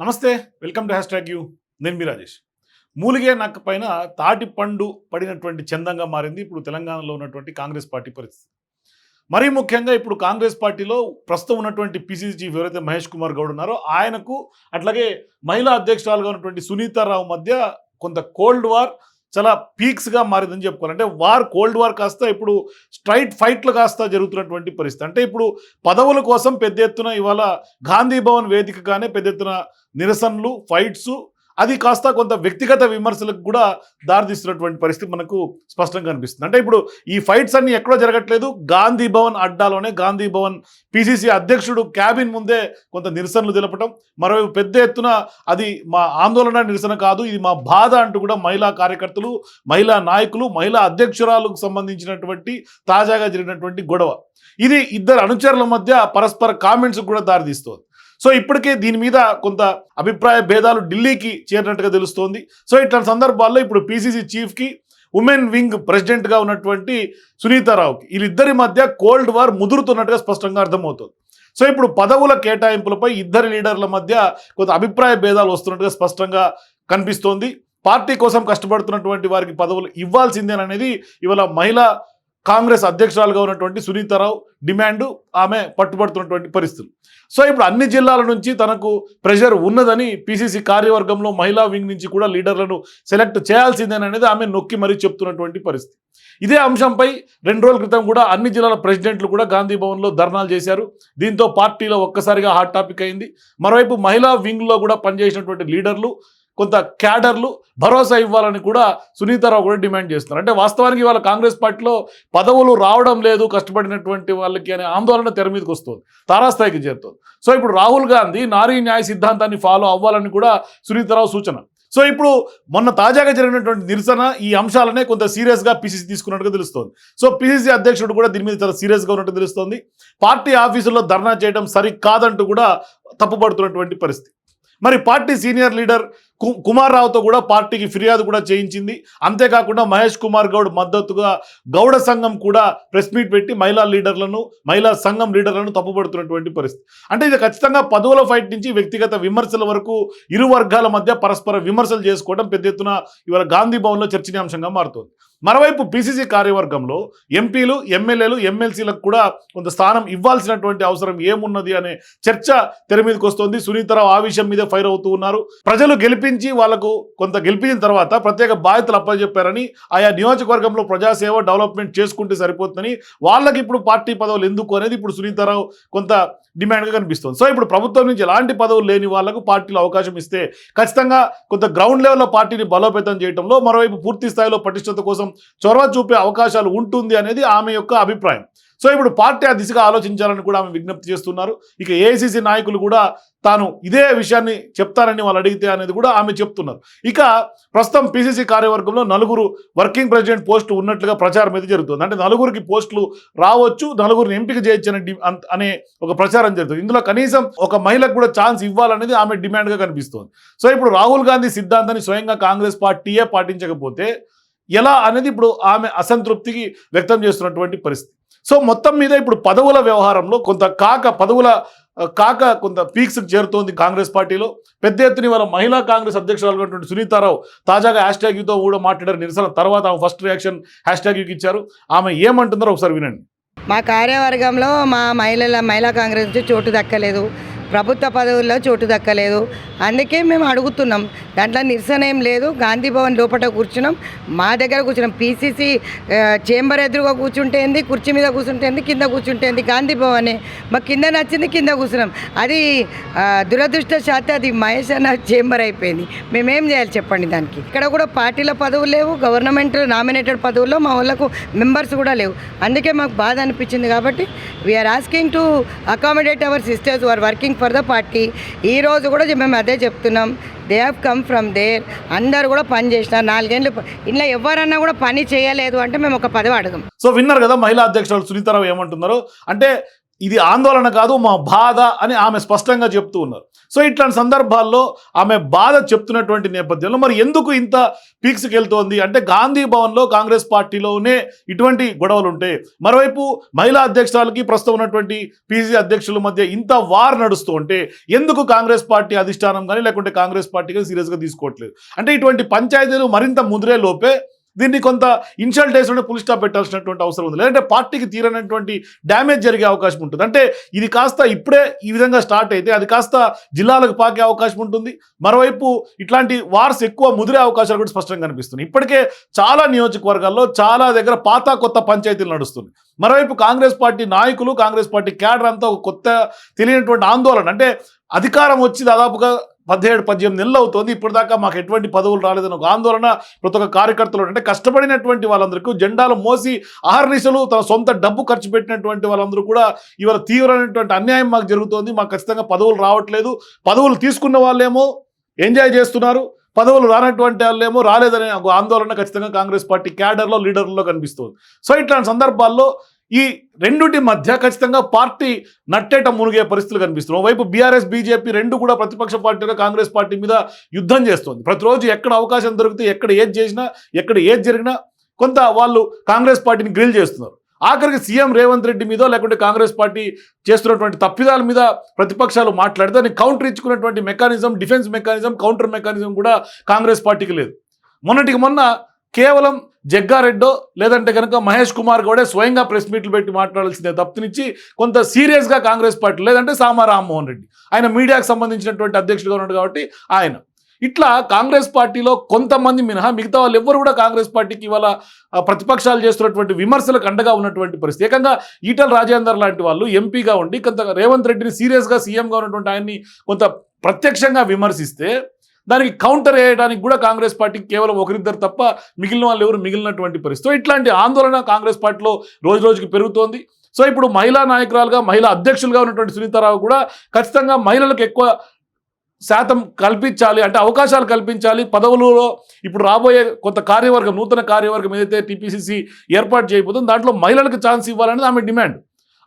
నమస్తే welcome to hashtag U. నేను మీ రాజేష్. మూలిగే నక్క పైన తాటి పండు పడినటువంటి చందంగా మారింది ఇప్పుడు తెలంగాణలో ఉన్నటువంటి కాంగ్రెస్ పార్టీ పరిస్థితి. మరీ ముఖ్యంగా ఇప్పుడు కాంగ్రెస్ పార్టీలో ప్రస్తుతం ఉన్నటువంటి పిసిసి చీఫ్ ఎవరైతే మహేష్ కుమార్ గౌడ్ ఉన్నారో ఆయనకు అట్లాగే మహిళా అధ్యక్షురాలుగా ఉన్నటువంటి సునీతారావు మధ్య కొంత కోల్డ్ వార్ చాలా పీక్స్గా మారిందని చెప్పుకోవాలి. అంటే వార్ కోల్డ్ వార్ కాస్త ఇప్పుడు స్ట్రైట్ ఫైట్లు కాస్త జరుగుతున్నటువంటి పరిస్థితి. అంటే ఇప్పుడు పదవుల కోసం పెద్ద ఎత్తున ఇవాళ గాంధీ భవన్ వేదికగానే పెద్ద ఎత్తున నిరసనలు ఫైట్స్ అది కాస్త కొంత వ్యక్తిగత విమర్శలకు కూడా దారితీస్తున్నటువంటి పరిస్థితి మనకు స్పష్టంగా కనిపిస్తుంది. అంటే ఇప్పుడు ఈ ఫైట్స్ అన్ని ఎక్కడో జరగట్లేదు. గాంధీ భవన్ అడ్డాలోనే గాంధీ భవన్ పిసిసి అధ్యక్షుడు క్యాబిన్ ముందే కొంత నిరసనలు తెలపడం మరోవైపు పెద్ద ఎత్తున అది మా ఆందోళన నిరసన కాదు ఇది మా బాధ అంటూ కూడా మహిళా కార్యకర్తలు మహిళా నాయకులు మహిళా అధ్యక్షురాలకు సంబంధించినటువంటి తాజాగా జరిగినటువంటి గొడవ. ఇది ఇద్దరు అనుచరుల మధ్య పరస్పర కామెంట్స్ కూడా దారితీస్తోంది. సో ఇప్పటికే దీని మీద కొంత అభిప్రాయ భేదాలు ఢిల్లీకి చేరినట్టుగా తెలుస్తోంది. సో ఇట్లాంటి సందర్భాల్లో ఇప్పుడు పిసిసి చీఫ్కి ఉమెన్ వింగ్ ప్రెసిడెంట్గా ఉన్నటువంటి సునీతారావుకి వీళ్ళిద్దరి మధ్య కోల్డ్ వార్ ముదురుతున్నట్టుగా స్పష్టంగా అర్థమవుతుంది. సో ఇప్పుడు పదవుల కేటాయింపులపై ఇద్దరి లీడర్ల మధ్య కొంత అభిప్రాయ భేదాలు వస్తున్నట్టుగా స్పష్టంగా కనిపిస్తోంది. పార్టీ కోసం కష్టపడుతున్నటువంటి వారికి పదవులు ఇవ్వాల్సిందేననేది ఇవాళ మహిళా కాంగ్రెస్ అధ్యక్షురాలుగా ఉన్నటువంటి సునీతారావు డిమాండ్ ఆమె పట్టుబడుతున్నటువంటి పరిస్థితులు. సో ఇప్పుడు అన్ని జిల్లాల నుంచి తనకు ప్రెషర్ ఉన్నదని పిసిసి కార్యవర్గంలో మహిళా వింగ్ నుంచి కూడా లీడర్లను సెలెక్ట్ చేయాల్సిందేననేది ఆమె నొక్కి మరీ చెప్తున్నటువంటి పరిస్థితి. ఇదే అంశంపై రెండు రోజుల క్రితం కూడా అన్ని జిల్లాల ప్రెసిడెంట్లు కూడా గాంధీ భవన్లో ధర్నాలు చేశారు. దీంతో పార్టీలో ఒక్కసారిగా హాట్ టాపిక్ అయింది. మరోవైపు మహిళా వింగ్లో కూడా పనిచేసినటువంటి లీడర్లు కొంత క్యాడర్లు భరోసా ఇవ్వాలని కూడా సునీతారావు కూడా డిమాండ్ చేస్తున్నారు. అంటే వాస్తవానికి ఇవాళ కాంగ్రెస్ పార్టీలో పదవులు రావడం లేదు కష్టపడినటువంటి వాళ్ళకి అనే ఆందోళన తెర మీదకి వస్తుంది తారాస్థాయికి చేరుతుంది. సో ఇప్పుడు రాహుల్ గాంధీ నారీ న్యాయ సిద్ధాంతాన్ని ఫాలో అవ్వాలని కూడా సునీతారావు సూచన. సో ఇప్పుడు మొన్న తాజాగా జరిగినటువంటి నిరసన ఈ అంశాలనే కొంత సీరియస్గా పిసిసి తీసుకున్నట్టుగా తెలుస్తోంది. సో పిసిసి అధ్యక్షుడు కూడా దీని మీద చాలా సీరియస్గా ఉన్నట్టు తెలుస్తోంది. పార్టీ ఆఫీసుల్లో ధర్నా చేయడం సరికాదంటూ కూడా తప్పుపడుతున్నటువంటి పరిస్థితి. మరి పార్టీ సీనియర్ లీడర్ కుమార్ రావుతో కూడా పార్టీకి ఫిర్యాదు కూడా చేయించింది. అంతేకాకుండా మహేష్ కుమార్ గౌడ్ మద్దతుగా గౌడ సంఘం కూడా ప్రెస్ మీట్ పెట్టి మహిళా లీడర్లను మహిళా సంఘం లీడర్లను తప్పుపడుతున్నటువంటి పరిస్థితి. అంటే ఇది ఖచ్చితంగా పదవుల ఫైట్ నుంచి వ్యక్తిగత విమర్శల వరకు ఇరు వర్గాల మధ్య పరస్పర విమర్శలు చేసుకోవడం పెద్ద ఎత్తున ఇవాళ గాంధీ భవన్లో చర్చనీయాంశంగా మారుతుంది. మరోవైపు పిసిసి కార్యవర్గంలో ఎంపీలు ఎమ్మెల్యేలు ఎమ్మెల్సీలకు కూడా కొంత స్థానం ఇవ్వాల్సినటువంటి అవసరం ఏమున్నది అనే చర్చ తెర మీదకి వస్తుంది. సునీతరావు ఆ విషయం మీద ఫైర్ అవుతూ ఉన్నారు. ప్రజలు గెలిపించి వాళ్ళకు కొంత గెలిపించిన తర్వాత ప్రత్యేక బాధ్యతలు అప్పచెప్పారని ఆయా నియోజకవర్గంలో ప్రజాసేవ డెవలప్మెంట్ చేసుకుంటే సరిపోతుందని వాళ్ళకి ఇప్పుడు పార్టీ పదవులు ఎందుకు అనేది ఇప్పుడు సునీతారావు కొంత డిమాండ్గా కనిపిస్తుంది. సో ఇప్పుడు ప్రభుత్వం నుంచి ఎలాంటి పదవులు లేని వాళ్ళకు పార్టీలో అవకాశం ఇస్తే ఖచ్చితంగా కొంత గ్రౌండ్ లెవెల్లో పార్టీని బలోపేతం చేయడంలో మరోవైపు పూర్తి స్థాయిలో పటిష్టత కోసం చొరవ చూపే అవకాశాలు ఉంటుంది అనేది ఆమె యొక్క అభిప్రాయం. సో ఇప్పుడు పార్టీ ఆ దిశగా ఆలోచించాలని కూడా ఆమె విజ్ఞప్తి చేస్తున్నారు. ఇక ఏఐసిసి నాయకులు కూడా తాను ఇదే విషయాన్ని చెప్తారని వాళ్ళు అడిగితే అనేది కూడా ఆమె చెప్తున్నారు. ఇక ప్రస్తుతం పిసిసి కార్యవర్గంలో నలుగురు వర్కింగ్ ప్రెసిడెంట్ పోస్టు ఉన్నట్లుగా ప్రచారం అయితే జరుగుతుంది. అంటే నలుగురికి పోస్టులు రావచ్చు నలుగురిని ఎంపిక చేయొచ్చు అనే అనే ఒక ప్రచారం జరుగుతుంది. ఇందులో కనీసం ఒక మహిళకు కూడా ఛాన్స్ ఇవ్వాలనేది ఆమె డిమాండ్గా కనిపిస్తోంది. సో ఇప్పుడు రాహుల్ గాంధీ సిద్ధాంతాన్ని స్వయంగా కాంగ్రెస్ పార్టీయే పాటించకపోతే ఎలా అనేది ఇప్పుడు ఆమె అసంతృప్తికి వ్యక్తం చేస్తున్నటువంటి పరిస్థితి. సో మొత్తం మీద ఇప్పుడు పదవుల వ్యవహారంలో కొంత కాక పదవుల కాక కొంత పీక్స్కి చేరుతోంది కాంగ్రెస్ పార్టీలో. పెద్ద ఎత్తున ఇవాళ మహిళా కాంగ్రెస్ అధ్యక్షురాలైనటువంటి సునీతారావు తాజాగా హ్యాష్ ట్యాగ్తో కూడా మాట్లాడారు నిరసన తర్వాత ఆమె ఫస్ట్ రియాక్షన్ హ్యాష్ ట్యాగ్కి ఇచ్చారు. ఆమె ఏమంటుందో ఒకసారి వినండి. మా కార్యవర్గంలో మా మహిళల మహిళా కాంగ్రెస్ నుంచి చోటు దక్కలేదు. ప్రభుత్వ పదవుల్లో చోటు దక్కలేదు. అందుకే మేము అడుగుతున్నాం. దాంట్లో నిరసన ఏం లేదు. గాంధీ భవన్ లోపల కూర్చున్నాం. మా దగ్గర కూర్చున్నాం. పీసీసీ చేంబర్ ఎదురుగా కూర్చుంటేంది కుర్చీ మీద కూర్చుంటేంది కింద కూర్చుంటేంది గాంధీ భవనే. మాకు కింద నచ్చింది కింద కూర్చున్నాం. అది దురదృష్టశాత్ అది మహేష్ అన్న చేంబర్ అయిపోయింది. మేమేం చేయాలి చెప్పండి దానికి? ఇక్కడ కూడా పార్టీల పదవులు లేవు. గవర్నమెంట్ నామినేటెడ్ పదవుల్లో మా వాళ్ళకు మెంబర్స్ కూడా లేవు. అందుకే మాకు బాధ అనిపించింది కాబట్టి we are asking to accommodate our sisters are working for the party. ఈ రోజు కూడా మేము అదే చెప్తున్నాం. They have come from there అందరు కూడా పని చేసినారు. నాలుగేళ్ళు ఇలా ఎవరన్నా కూడా పని చేయలేదు అంటే మేము ఒక పదవి అడగం. సో విన్నారు కదా మహిళా అధ్యక్షురాలు సునీతారావు ఏమంటున్నారు? అంటే ఇది ఆందోళన కాదు మా బాధ అని ఆమె స్పష్టంగా చెప్తూ ఉన్నారు. సో ఇట్లాంటి సందర్భాల్లో ఆమె బాధ చెప్తున్నటువంటి నేపథ్యంలో మరి ఎందుకు ఇంత పీక్స్కి వెళ్తోంది? అంటే గాంధీ భవన్లో కాంగ్రెస్ పార్టీలోనే ఇటువంటి గొడవలు ఉంటాయి మరోవైపు మహిళా అధ్యక్షురాలకి ప్రస్తుతం ఉన్నటువంటి పీసీ అధ్యక్షుల మధ్య ఇంత వార్ నడుస్తూ ఉంటే ఎందుకు కాంగ్రెస్ పార్టీ అధిష్టానం కానీ లేకుంటే కాంగ్రెస్ పార్టీ కానీ సీరియస్గా తీసుకోవట్లేదు? అంటే ఇటువంటి పంచాయతీలు మరింత ముదిరే లోపే దీన్ని కొంత ఇన్సల్ట్ వేసుకుంటే పులి స్టాప్ పెట్టాల్సినటువంటి అవసరం ఉంది. లేదంటే పార్టీకి తీరనటువంటి డ్యామేజ్ జరిగే అవకాశం ఉంటుంది. అంటే ఇది కాస్త ఇప్పుడే ఈ విధంగా స్టార్ట్ అయితే అది కాస్త జిల్లాలకు పాకే అవకాశం ఉంటుంది. మరోవైపు ఇట్లాంటి వార్స్ ఎక్కువ ముదిరే అవకాశాలు కూడా స్పష్టంగా కనిపిస్తున్నాయి. ఇప్పటికే చాలా నియోజకవర్గాల్లో చాలా దగ్గర పాత కొత్త పంచాయతీలు నడుస్తుంది మరోవైపు కాంగ్రెస్ పార్టీ నాయకులు కాంగ్రెస్ పార్టీ క్యాడర్ అంతా ఒక కొత్త తెలియనటువంటి ఆందోళన. అంటే అధికారం వచ్చి దాదాపుగా పదిహేడు పద్దెనిమిది నెలలు అవుతుంది. ఇప్పటిదాకా మాకు ఎటువంటి పదవులు రాలేదని ఒక ఆందోళన. ప్రతి ఒక్క కార్యకర్తలు అంటే కష్టపడినటువంటి వాళ్ళందరికీ జెండాలు మోసి ఆహర్నిశలు తన సొంత డబ్బు ఖర్చు పెట్టినటువంటి వాళ్ళందరూ కూడా ఇవాళ తీవ్రమైనటువంటి అన్యాయం మాకు జరుగుతోంది. మాకు ఖచ్చితంగా పదవులు రావట్లేదు. పదవులు తీసుకున్న వాళ్ళేమో ఎంజాయ్ చేస్తున్నారు. పదవులు రానటువంటి వాళ్ళేమో రాలేదనే ఆందోళన ఖచ్చితంగా కాంగ్రెస్ పార్టీ క్యాడర్లో లీడర్లో కనిపిస్తుంది. సో ఇట్లాంటి సందర్భాల్లో ఈ రెండుటి మధ్య ఖచ్చితంగా పార్టీ నట్టేట మునిగే పరిస్థితులు కనిపిస్తున్నాయి. వైపు బీఆర్ఎస్ బీజేపీ రెండు కూడా ప్రతిపక్ష పార్టీగా కాంగ్రెస్ పార్టీ మీద యుద్ధం చేస్తుంది. ప్రతిరోజు ఎక్కడ అవకాశం దొరికితే ఎక్కడ ఏది చేసినా ఎక్కడ ఏది జరిగినా కొంత వాళ్ళు కాంగ్రెస్ పార్టీని గ్రిల్ చేస్తున్నారు. ఆఖరికి సీఎం రేవంత్ రెడ్డి మీద లేకుంటే కాంగ్రెస్ పార్టీ చేస్తున్నటువంటి తప్పిదాల మీద ప్రతిపక్షాలు మాట్లాడితే దాన్ని counter ఇచ్చుకున్నటువంటి mechanism defence mechanism counter mechanism కూడా కాంగ్రెస్ పార్టీకి లేదు. మొన్నటికి మొన్న కేవలం జగ్గారెడ్డో లేదంటే కనుక మహేష్ కుమార్ గౌడే స్వయంగా ప్రెస్ మీట్లు పెట్టి మాట్లాడాల్సిందే తప్పునిచ్చి కొంత సీరియస్గా కాంగ్రెస్ పార్టీ లేదంటే సామా రామ్మోహన్ రెడ్డి. ఆయన మీడియాకు సంబంధించినటువంటి అధ్యక్షుడుగా ఉన్నాడు కాబట్టి ఆయన. ఇట్లా కాంగ్రెస్ పార్టీలో కొంతమంది మినహా మిగతా వాళ్ళు ఎవ్వరు కూడా కాంగ్రెస్ పార్టీకి ఇవాళ ప్రతిపక్షాలు చేస్తున్నటువంటి విమర్శలకు అండగా ఉన్నటువంటి పరిస్థితి. ఏకంగా ఈటల రాజేందర్ లాంటి వాళ్ళు ఎంపీగా ఉండి కొంత రేవంత్ రెడ్డిని సీరియస్గా సీఎంగా ఉన్నటువంటి ఆయన్ని కొంత ప్రత్యక్షంగా విమర్శిస్తే దానికి కౌంటర్ వేయడానికి కూడా కాంగ్రెస్ పార్టీకి కేవలం ఒకరిద్దరు తప్ప మిగిలిన వాళ్ళు ఎవరు మిగిలినటువంటి పరిస్థితి. సో ఇట్లాంటి ఆందోళన కాంగ్రెస్ పార్టీలో రోజు రోజుకి పెరుగుతోంది. సో ఇప్పుడు మహిళా నాయకురాలుగా మహిళా అధ్యక్షులుగా ఉన్నటువంటి సునీతారావు కూడా ఖచ్చితంగా మహిళలకు ఎక్కువ శాతం కల్పించాలి అంటే అవకాశాలు కల్పించాలి. పదవులలో ఇప్పుడు రాబోయే కొంత కార్యవర్గం నూతన కార్యవర్గం ఏదైతే టీపీసీసీ ఏర్పాటు చేయబోతుందో దాంట్లో మహిళలకు ఛాన్స్ ఇవ్వాలనేది ఆమె డిమాండ్.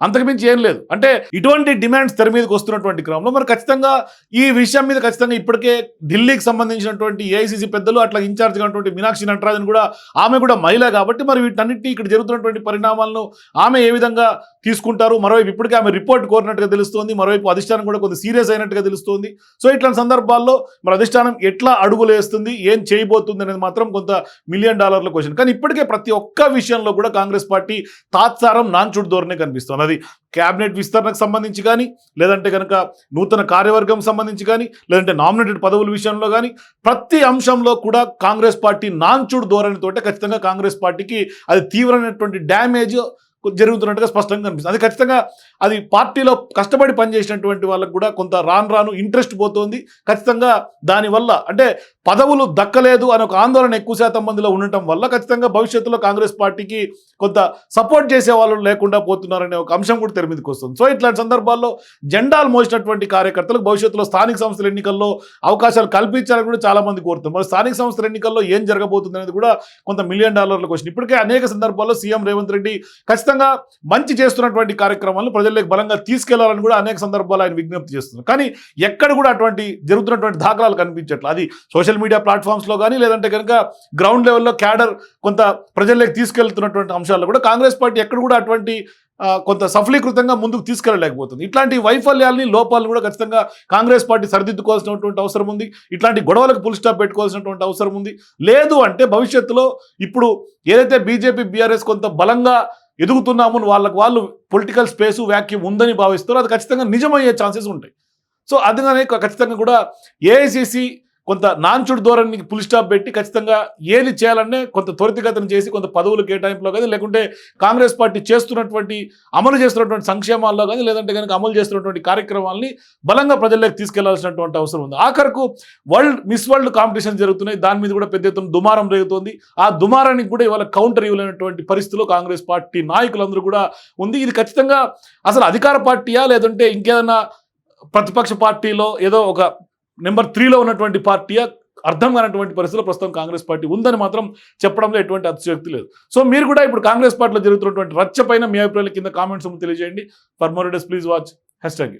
అంతకుమించి ఏం లేదు. అంటే ఇటువంటి డిమాండ్స్ తెర మీదకి వస్తున్నటువంటి క్రమంలో మరి ఖచ్చితంగా ఈ విషయం మీద ఖచ్చితంగా ఇప్పటికే ఢిల్లీకి సంబంధించినటువంటి ఏఐసీసీ పెద్దలు అట్లా ఇన్ఛార్జ్గా ఉన్నటువంటి మీనాక్షి నటరాజన్ కూడా ఆమె కూడా మహిళ కాబట్టి మరి వీటన్నిటి ఇక్కడ జరుగుతున్నటువంటి పరిణామాలను ఆమె ఏ విధంగా తీసుకుంటారు? మరోవైపు ఇప్పటికే ఆమె రిపోర్ట్ కోరినట్టుగా తెలుస్తోంది. మరోవైపు అధిష్టానం కూడా కొంత సీరియస్ అయినట్టుగా తెలుస్తోంది. సో ఇట్లాంటి సందర్భాల్లో మరి అధిష్టానం ఎట్లా అడుగులు వేస్తుంది? ఏం చేయబోతుంది అనేది మాత్రం కొంత మిలియన్ డాలర్ల క్వశ్చన్ కానీ ఇప్పటికే ప్రతి ఒక్క విషయంలో కూడా కాంగ్రెస్ పార్టీ తాత్సారం నాన్చుడు ధోరణే కనిపిస్తుంది. అది క్యాబినెట్ విస్తరణకు సంబంధించి కానీ లేదంటే కనుక నూతన కార్యవర్గం సంబంధించి కానీ లేదంటే నామినేటెడ్ పదవుల విషయంలో కానీ ప్రతి అంశంలో కూడా కాంగ్రెస్ పార్టీ నాన్చుడు ధోరణితోటే ఖచ్చితంగా కాంగ్రెస్ పార్టీకి అది తీవ్రమైనటువంటి డ్యామేజ్ జరుగుతున్నట్టుగా స్పష్టంగా కనిపిస్తుంది. అది ఖచ్చితంగా అది పార్టీలో కష్టపడి పనిచేసినటువంటి వాళ్ళకు కూడా కొంత రాను రాను ఇంట్రెస్ట్ పోతుంది. ఖచ్చితంగా దానివల్ల అంటే పదవులు దక్కలేదు అనే ఒక ఆందోళన ఎక్కువ శాతం మందిలో ఉండటం వల్ల ఖచ్చితంగా భవిష్యత్తులో కాంగ్రెస్ పార్టీకి కొంత సపోర్ట్ చేసే వాళ్ళు లేకుండా పోతున్నారనే ఒక అంశం కూడా తెర మీదకి వస్తుంది. సో ఇట్లాంటి సందర్భాల్లో జెండాలు మోసినటువంటి కార్యకర్తలకు భవిష్యత్తులో స్థానిక సంస్థల ఎన్నికల్లో అవకాశాలు కల్పించాలని కూడా చాలా మంది కోరుతున్నారు. మరి స్థానిక సంస్థల ఎన్నికల్లో ఏం జరగబోతుంది అనేది కూడా కొంత మిలియన్ డాలర్ల క్వశ్చన్ ఇప్పటికే అనేక సందర్భాల్లో సీఎం రేవంత్ రెడ్డి ఖచ్చితంగా మంచి చేస్తున్నటువంటి కార్యక్రమాలను ప్రజల్లోకి బలంగా తీసుకెళ్ళాలని కూడా అనేక సందర్భాలు ఆయన విజ్ఞప్తి చేస్తున్నారు. కానీ ఎక్కడ కూడా అటువంటి జరుగుతున్నటువంటి దాఖలాలు కనిపించట్లేదు అది సోషల్ మీడియా ప్లాట్ఫామ్స్లో కానీ లేదంటే కనుక గ్రౌండ్ లెవెల్లో క్యాడర్ కొంత ప్రజల్లోకి తీసుకెళ్తున్నటువంటి అంశాల్లో కూడా కాంగ్రెస్ పార్టీ ఎక్కడ కూడా అటువంటి కొంత సఫలీకృతంగా ముందుకు తీసుకెళ్ళలేకపోతుంది ఇట్లాంటి వైఫల్యాల్ని లోపాలను కూడా ఖచ్చితంగా కాంగ్రెస్ పార్టీ సరిదిద్దుకోవాల్సినటువంటి అవసరం ఉంది. ఇట్లాంటి గొడవలకు పుల్ స్టాప్ పెట్టుకోవాల్సినటువంటి అవసరం ఉంది. లేదు అంటే భవిష్యత్తులో ఇప్పుడు ఏదైతే బీజేపీ బీఆర్ఎస్ కొంత బలంగా ఎదుగుతున్నాము అని వాళ్ళు పొలిటికల్ స్పేసు వ్యాక్యూమ్ ఉందని భావిస్తారు. అది ఖచ్చితంగా నిజమయ్యే ఛాన్సెస్ ఉంటాయి. సో అందుకనే ఖచ్చితంగా కూడా ఏఐసిసి కొంత నాంచుడు ధోరణికి పులి స్టాప్ పెట్టి ఖచ్చితంగా ఏది చేయాలనే కొంత త్వరితగతను చేసి కొంత పదవులు కేటాయింపులో కానీ లేకుంటే కాంగ్రెస్ పార్టీ చేస్తున్నటువంటి అమలు చేస్తున్నటువంటి సంక్షేమాల్లో కానీ లేదంటే కనుక అమలు చేస్తున్నటువంటి కార్యక్రమాలని బలంగా ప్రజల్లోకి తీసుకెళ్ళాల్సినటువంటి అవసరం ఉంది. ఆఖరకు వరల్డ్ మిస్ వరల్డ్ కాంపిటీషన్ జరుగుతున్నాయి. దాని మీద కూడా పెద్ద ఎత్తున దుమారం రేగుతోంది. ఆ దుమారానికి కూడా ఇవాళ కౌంటర్ ఇవ్వలేనటువంటి పరిస్థితిలో కాంగ్రెస్ పార్టీ నాయకులందరూ కూడా ఉంది. ఇది ఖచ్చితంగా అసలు అధికార పార్టీయా లేదంటే ఇంకేదన్నా ప్రతిపక్ష పార్టీలో ఏదో ఒక నెంబర్ త్రీలో ఉన్నటువంటి పార్టీయా అర్థం కానటువంటి పరిస్థితిలో ప్రస్తుతం కాంగ్రెస్ పార్టీ ఉందని మాత్రం చెప్పడంలో ఎటువంటి అతిశక్తి లేదు. సో మీరు కూడా ఇప్పుడు కాంగ్రెస్ పార్టీలో జరుగుతున్నటువంటి రచ్చ పైన మీ అభిప్రాయాల కింద కామెంట్స్ తెలియజేయండి. For more days please watch hashtag